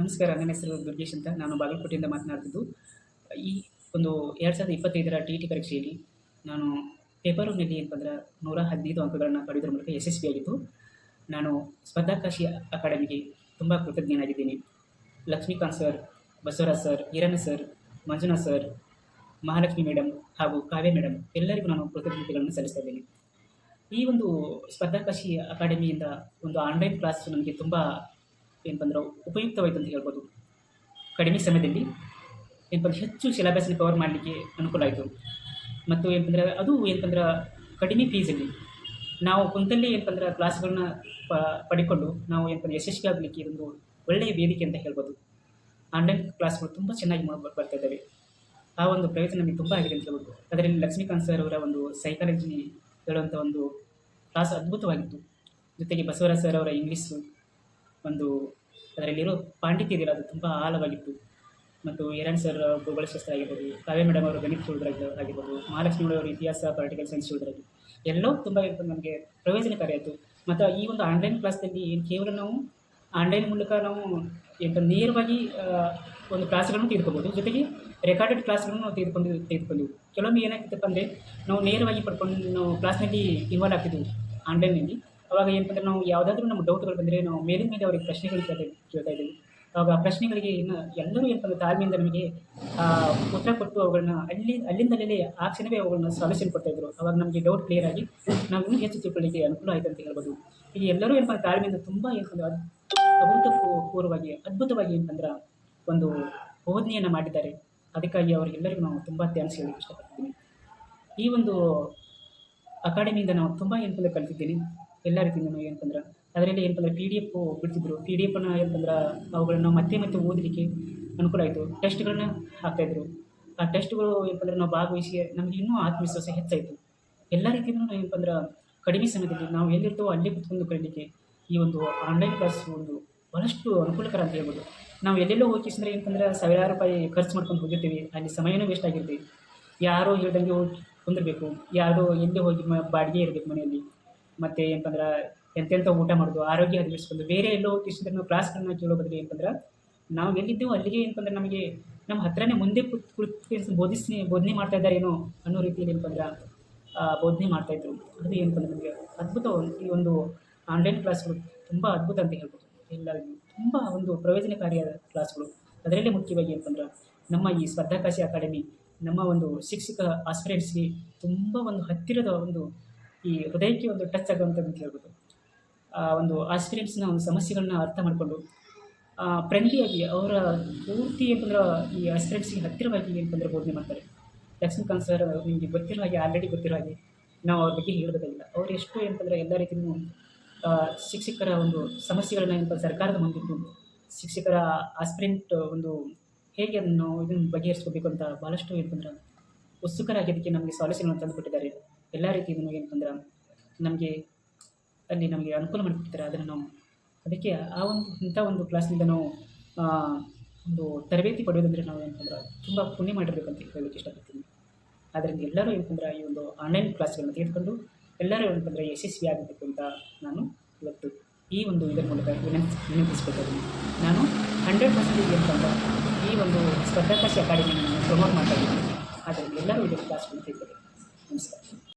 ನಮಸ್ಕಾರ, ನನ್ನ ಹೆಸರು ದುರ್ಗೇಶ್ ಅಂತ. ನಾನು ಬಾಗಲಕೋಟೆಯಿಂದ ಮಾತನಾಡ್ತಿದ್ದು. ಈ ಒಂದು ಎರಡು ಸಾವಿರದ ಇಪ್ಪತ್ತೈದರ ಟಿ ಟಿ ಪರೀಕ್ಷೆಯಲ್ಲಿ ನಾನು ಪೇಪರ್ ಒನ್ನಲ್ಲಿ ಏನಪ್ಪ ನೂರ ಹದಿನೈದು ಅಂಕಗಳನ್ನು ಪಡೆಯೋದ್ರ ಮೂಲಕ ಯಶಸ್ವಿಯಾಗಿದ್ದು ನಾನು ಸ್ಪರ್ಧಾಕಾಶಿ ಅಕಾಡೆಮಿಗೆ ತುಂಬ ಕೃತಜ್ಞನಾಗಿದ್ದೀನಿ. Lakshmikant sir, Basavaraj sir Hiranna sir, Manjunath sir, Mahalakshmi madam ಹಾಗೂ ಕಾವ್ಯ ಮೇಡಮ್ ಎಲ್ಲರಿಗೂ ನಾನು ಕೃತಜ್ಞತೆಗಳನ್ನು ಸಲ್ಲಿಸ್ತಾ ಇದ್ದೀನಿ. ಈ ಒಂದು ಸ್ಪರ್ಧಾಕಾಶಿ ಅಕಾಡೆಮಿಯಿಂದ ಒಂದು ಆನ್ಲೈನ್ ಕ್ಲಾಸ್ ನನಗೆ ತುಂಬ ಏನಪ್ಪ ಅಂದ್ರೆ ಉಪಯುಕ್ತವಾಯಿತು ಅಂತ ಹೇಳ್ಬೋದು. ಕಡಿಮೆ ಸಮಯದಲ್ಲಿ ಏನಪ್ಪ ಅಂದ್ರೆ ಹೆಚ್ಚು ಸಿಲೆಬಸ್ನ ಕವರ್ ಮಾಡಲಿಕ್ಕೆ ಅನುಕೂಲ ಆಯಿತು. ಮತ್ತು ಏನಪ್ಪ ಅದು ಏನಪ್ಪ ಕಡಿಮೆ ಫೀಸಲ್ಲಿ ನಾವು ಕುಂತಲ್ಲಿ ಏನಪ್ಪ ಅಂದ್ರೆ ಕ್ಲಾಸ್ಗಳನ್ನ ಪ, ಪಡ್ಕೊಂಡು ನಾವು ಏನಪ್ಪ ಅಂದ್ರೆ ಯಶಸ್ವಿ ಆಗಲಿಕ್ಕೆ ಇದೊಂದು ಒಳ್ಳೆಯ ವೇದಿಕೆ ಅಂತ ಹೇಳ್ಬೋದು. ಆನ್ಲೈನ್ ಕ್ಲಾಸ್ಗಳು ತುಂಬ ಚೆನ್ನಾಗಿ ಬರ್ತಾ ಇದ್ದಾವೆ. ಆ ಒಂದು ಪ್ರಯೋಜನ ನಮಗೆ ತುಂಬ ಆಗಿದೆ ಅಂತ ಹೇಳ್ಬೋದು. ಅದರಲ್ಲಿ ಲಕ್ಷ್ಮೀಕಾಂತ್ ಸರ್ ಅವರ ಒಂದು ಸೈಕಾಲಜಿ ಹೇಳುವಂಥ ಒಂದು ಕ್ಲಾಸ್ ಅದ್ಭುತವಾಗಿತ್ತು. ಜೊತೆಗೆ ಬಸವರಾಜ್ ಸರ್ ಅವರ ಇಂಗ್ಲೀಷು ಒಂದು ಅದರಲ್ಲಿರೋ ಪಾಂಡಿತ್ಯ ಇದೆಯಲ್ಲ ಅದು ತುಂಬ ಆಳವಾಗಿತ್ತು. ಮತ್ತು ಹಿರಣ್ ಸರ್ ಭೂಗೋಳಶಾಸ್ತ್ರ ಆಗಿರ್ಬೋದು, ಕಾವ್ಯ ಮೇಡಮ್ ಅವರು ಗಣಿತ ಹುಡುಗರಾಗಿ ಆಗಿರ್ಬೋದು, ಮಹಾಲಕ್ಷ್ಮಿ ಅವರು ಇತಿಹಾಸ ಪೊಲಿಟಿಕಲ್ ಸೈನ್ಸ್ ಹುಡುಗರಾಗಿ ಎಲ್ಲವೂ ತುಂಬ ನಮಗೆ ಪ್ರಯೋಜನಕಾರಿ ಆಯಿತು. ಮತ್ತು ಈ ಒಂದು ಆನ್ಲೈನ್ ಕ್ಲಾಸ್ನಲ್ಲಿ ಕೇವಲ ನಾವು ಆನ್ಲೈನ್ ಮೂಲಕ ನಾವು ಎಂಥ ನೇರವಾಗಿ ಒಂದು ಕ್ಲಾಸ್ಗಳನ್ನು ತೆಗೆದುಕೋಬೋದು ಜೊತೆಗೆ ರೆಕಾರ್ಡೆಡ್ ಕ್ಲಾಸ್ಗಳನ್ನು ನಾವು ತೆಗೆದುಕೊಂಡು ತೆಗೆದುಕೊಂಡೆವು ಕೆಲವೊಮ್ಮೆ ಏನಾಗ್ತಿತ್ತಪ್ಪ ಅಂದರೆ, ನಾವು ನೇರವಾಗಿ ಪಡ್ಕೊಂಡು, ನಾವು ಕ್ಲಾಸ್ನಲ್ಲಿ ಇನ್ವಾಲ್ವ್ ಆಗ್ತಿದ್ವಿ ಆನ್ಲೈನ್ನಲ್ಲಿ ಅವಾಗ ಏನಪ್ಪ ನಾವು ಯಾವುದಾದ್ರೂ ನಮ್ಮ ಡೌಟ್ಗಳು ಬಂದರೆ ನಾವು ಮೇಲಿನ ಮೇಲೆ ಅವರಿಗೆ ಪ್ರಶ್ನೆಗಳು ಕೇಳ್ತಾ ಕೇಳ್ತಾ ಇದ್ದೀವಿ ಅವಾಗ ಆ ಪ್ರಶ್ನೆಗಳಿಗೆ ಇನ್ನು ಎಲ್ಲರೂ ಏನಪ್ಪ ತಾಳ್ಮೆಯಿಂದ ನಮಗೆ ಉತ್ತರ ಕೊಟ್ಟು ಅವುಗಳನ್ನ ಅಲ್ಲಿ ಅಲ್ಲಿಂದಲೇ ಆ ಕ್ಷಣವೇ ಅವುಗಳನ್ನ ಸೊಲ್ಯೂಷನ್ ಕೊಡ್ತಾ ಇದ್ರು. ಅವಾಗ ನಮಗೆ ಡೌಟ್ ಕ್ಲಿಯರ್ ಆಗಿ ನಾವು ಇನ್ನೂ ಹೆಚ್ಚು ತಿಳ್ಕೊಳ್ಳಿಕ್ಕೆ ಅನುಕೂಲ ಆಯಿತು ಅಂತ ಹೇಳ್ಬೋದು. ಇಲ್ಲಿ ಎಲ್ಲರೂ ಏನಪ್ಪ ತಾಳ್ಮೆಯಿಂದ ತುಂಬ ಏನಪ್ಪ ಅಭೂತಪೂರ್ವವಾಗಿ, ಅದ್ಭುತವಾಗಿ ಏನಂದ್ರೆ ಒಂದು ಬೋಧನೆಯನ್ನು ಮಾಡಿದ್ದಾರೆ. ಅದಕ್ಕಾಗಿ ಅವರಿಗೆಲ್ಲರಿಗೂ ನಾವು ತುಂಬ ಹೇಳಕ್ಕೆ ಇಷ್ಟಪಡ್ತೀನಿ. ಈ ಒಂದು ಅಕಾಡೆಮಿಯಿಂದ ನಾವು ತುಂಬ ಏನಂತಂದ್ರೆ ಕಲ್ತಿದ್ದೀನಿ. ಎಲ್ಲ ರೀತಿಯಿಂದನೂ ಏನಂತಂದ್ರೆ ಅದರಲ್ಲಿ ಏನಂತಂದ್ರೆ ಪಿ ಡಿ ಎಫ್ ಬಿಡ್ತಿದ್ರು. ಪಿ ಡಿ ಎಫನ್ನು ಏನಂತಂದ್ರೆ ಅವುಗಳನ್ನು ಮತ್ತೆ ಮತ್ತೆ ಓದಲಿಕ್ಕೆ ಅನುಕೂಲ ಆಯಿತು. ಟೆಸ್ಟ್ಗಳನ್ನ ಹಾಕ್ತಾಯಿದ್ರು ಆ ಟೆಸ್ಟ್ಗಳು ಏನಂತಂದ್ರೆ ನಾವು ಭಾಗವಹಿಸಿ ನಮಗೆ ಇನ್ನೂ ಆತ್ಮವಿಶ್ವಾಸ ಹೆಚ್ಚಾಯಿತು. ಎಲ್ಲ ರೀತಿಯಿಂದ ಏನಂತಂದ್ರೆ ಕಡಿಮೆ ಸಮಯದಲ್ಲಿ ನಾವು ಎಲ್ಲಿರ್ತೇವೋ ಅಲ್ಲೇ ಕುತ್ಕೊಂಡು ಕಲೀಲಿಕ್ಕೆ ಈ ಒಂದು ಆನ್ಲೈನ್ ಕ್ಲಾಸ್ ಒಂದು ಬಹಳಷ್ಟು ಅನುಕೂಲಕರ ಅಂತ ಹೇಳ್ಬೋದು. ನಾವು ಎಲ್ಲೆಲ್ಲೋ ಹೋಗಿ ಅಂದರೆ ಏನಂತಂದ್ರೆ ಸಾವಿರಾರು ರೂಪಾಯಿ ಖರ್ಚು ಮಾಡ್ಕೊಂಡು ಹೋಗಿರ್ತೀವಿ. ಅಲ್ಲಿ ಸಮಯನೂ ವೇಸ್ಟ್ ಆಗಿರ್ತೀವಿ ಯಾರೋ ಹೇಳ್ದಂಗೆ ಹೋಗಿ ಕುಂದಿರಬೇಕು. ಯಾರೋ ಎಲ್ಲೇ ಹೋಗಿ ಬಾಡಿಗೆ ಇರಬೇಕು ಮನೆಯಲ್ಲಿ. ಮತ್ತು ಏನಂತಂದ್ರ ಎಂತೆಂತ ಊಟ ಮಾಡೋದು, ಆರೋಗ್ಯ ಹದಗೆಡಿಸ್ಕೊಂಡು ಬೇರೆ ಎಲ್ಲೋ ಅಂದ್ರೆ ನಾವು ಕ್ಲಾಸ್ಗಳನ್ನ ಕೇಳೋ ಬದಲು ಏನಂತಂದ್ರ ನಾವು ಎಲ್ಲಿದ್ದೇವೋ ಅಲ್ಲಿಗೆ ಏನಂತಂದ್ರೆ ನಮಗೆ ನಮ್ಮ ಹತ್ರನೇ ಮುಂದೆ ಕುತ್ ಕುಳಿತು ಬೋಧಿಸಿ ಬೋಧನೆ ಮಾಡ್ತಾ ಇದ್ದಾರೇನೋ ಅನ್ನೋ ರೀತಿಯಲ್ಲಿ ಏನಂತಂದ್ರೆ ಬೋಧನೆ ಬೋಧನೆ ಮಾಡ್ತಾಯಿದ್ರು ಅದು ಏನಂತಂದ್ರೆ ನಮಗೆ ಅದ್ಭುತ ಈ ಒಂದು ಆನ್ಲೈನ್ ಕ್ಲಾಸ್ಗಳು ತುಂಬ ಅದ್ಭುತ ಅಂತ ಹೇಳ್ಬೋದು. ಎಲ್ಲ ತುಂಬ ಒಂದು ಪ್ರಯೋಜನಕಾರಿಯಾದ ಕ್ಲಾಸ್ಗಳು ಅದರಲ್ಲೇ ಮುಖ್ಯವಾಗಿ ಅಂತಂದ್ರೆ ನಮ್ಮ ಈ ಸ್ಪರ್ಧಾಕಾಶಿ ಅಕಾಡೆಮಿ, ನಮ್ಮ ಒಂದು ಶಿಕ್ಷಕ ಆಸ್ಪಿರೆಂಟ್ಸ್ಗೆ ತುಂಬ ಒಂದು ಹತ್ತಿರದ ಒಂದು ಈ ಹೃದಯಕ್ಕೆ ಒಂದು ಟಚ್ ಆಗುವಂಥದ್ದು ಅಂತ ಹೇಳ್ಬೋದು. ಒಂದು ಆಸ್ಪಿರೆಂಟ್ಸ್ನ ಒಂದು ಸಮಸ್ಯೆಗಳನ್ನ ಅರ್ಥ ಮಾಡಿಕೊಂಡು ಫ್ರೆಂಡ್ಲಿಯಾಗಿ ಅವರ ಪೂರ್ತಿ ಏನಂದ್ರೆ ಈ ಆಸ್ಪಿರೆಂಟ್ಸ್ಗೆ ಹತ್ತಿರವಾಗಿ ಏನಂತಂದ್ರೆ ಬೋಧನೆ ಮಾಡ್ತಾರೆ. ಲಕ್ಷ್ಮೀಕಾಂತ್ ಸರ್ ನಿಮಗೆ ಗೊತ್ತಿರೋ ಹಾಗೆ ಆಲ್ರೆಡಿ ಗೊತ್ತಿರೋ ಹಾಗೆ, ನಾವು ಅವ್ರ ಬಗ್ಗೆ ಹೇಳಬೇಕಾಗಿಲ್ಲ ಅವ್ರು ಎಷ್ಟು ಏನಂತಂದ್ರೆ ಎಲ್ಲ ರೀತಿಯೂ ಶಿಕ್ಷಕರ ಒಂದು ಸಮಸ್ಯೆಗಳನ್ನ ಏನಪ್ಪ ಸರ್ಕಾರದ ಮುಂದಿಟ್ಟು ಶಿಕ್ಷಕರ ಆಸ್ಪಿರೆಂಟ್ ಒಂದು ಹೇಗೆ ಅದನ್ನು ಇದನ್ನು ಬಗೆಹರಿಸ್ಕೋಬೇಕು ಅಂತ ಭಾಳಷ್ಟು ಏನಂತಂದ್ರೆ ಉತ್ಸುಕರಾಗಿ ಅದಕ್ಕೆ ನಮಗೆ ಸಾಲ್ಯೂಷನ್ ತಂದು ಎಲ್ಲ ರೀತಿಯಿಂದ ಏನಂತಂದ್ರೆ ನಮಗೆ ಅಲ್ಲಿ ನಮಗೆ ಅನುಕೂಲ ಮಾಡಿಕೊಡ್ತಾರೆ. ಅದನ್ನು ನಾವು ಅದಕ್ಕೆ ಆ ಒಂದು ಇಂಥ ಒಂದು ಕ್ಲಾಸ್ನಿಂದ ನಾವು ಒಂದು ತರಬೇತಿ ಪಡೆಯೋದಂದರೆ ನಾವು ಏನಂತಂದ್ರೆ ತುಂಬ ಪುಣ್ಯ ಮಾಡಿರ್ಬೇಕಂತ ಹೇಳಲಿಕ್ಕೆ ಇಷ್ಟಪಡ್ತೀನಿ. ಆದ್ದರಿಂದ ಎಲ್ಲರೂ ಏನಂತಂದ್ರೆ ಈ ಒಂದು ಆನ್ಲೈನ್ ಕ್ಲಾಸ್ಗಳನ್ನು ತೆಗೆದುಕೊಂಡು ಎಲ್ಲರೂ ಏನಂತಂದ್ರೆ ಯಶಸ್ವಿ ಆಗಬೇಕು ಅಂತ ನಾನು ಇವತ್ತು ಈ ಒಂದು ಇದರ ಮೂಲಕ ವಿನಂತಿ ವಿನಂತಿಸ್ಕೊಳ್ತೀನಿ ನಾನು ಹಂಡ್ರೆಡ್ ಪರ್ಸೆಂಟೇಜ್ ಏನಂತಂದ್ರೆ ಈ ಒಂದು ಸ್ಪರ್ಧಾಕಾಶಿ ಅಕಾಡೆಮಿಯನ್ನು ಪ್ರಮೋಟ್ ಮಾಡ್ತಾ ಇದ್ದೀನಿ. ಆದ್ದರಿಂದ ಎಲ್ಲರೂ ಇದರ ಕ್ಲಾಸ್ಗಳನ್ನು ತೆಗೆದುಕೊಳ್ಳಿ. ನಮಸ್ಕಾರ.